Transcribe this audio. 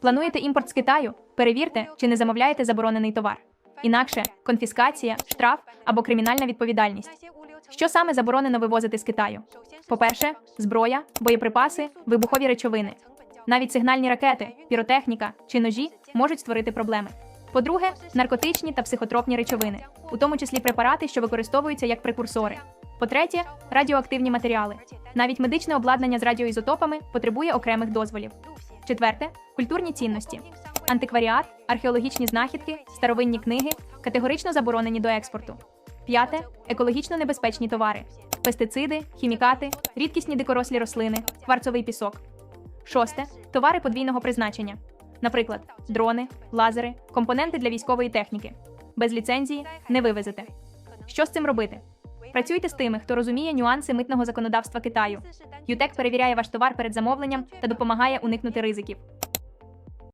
Плануєте імпорт з Китаю? Перевірте, чи не замовляєте заборонений товар. Інакше конфіскація, штраф або кримінальна відповідальність. Що саме заборонено вивозити з Китаю? По-перше, зброя, боєприпаси, вибухові речовини. Навіть сигнальні ракети, піротехніка чи ножі можуть створити проблеми. По-друге, наркотичні та психотропні речовини, у тому числі препарати, що використовуються як прекурсори. По-третє, радіоактивні матеріали. Навіть медичне обладнання з радіоізотопами потребує окремих дозволів. Четверте культурні цінності. Антикваріат, археологічні знахідки, старовинні книги категорично заборонені до експорту. П'яте екологічно небезпечні товари: пестициди, хімікати, рідкісні дикорослі рослини, кварцовий пісок. Шосте товари подвійного призначення, наприклад, дрони, лазери, компоненти для військової техніки. Без ліцензії не вивезете. Що з цим робити? Працюйте з тими, хто розуміє нюанси митного законодавства Китаю. ЮТЕК перевіряє ваш товар перед замовленням та допомагає уникнути ризиків.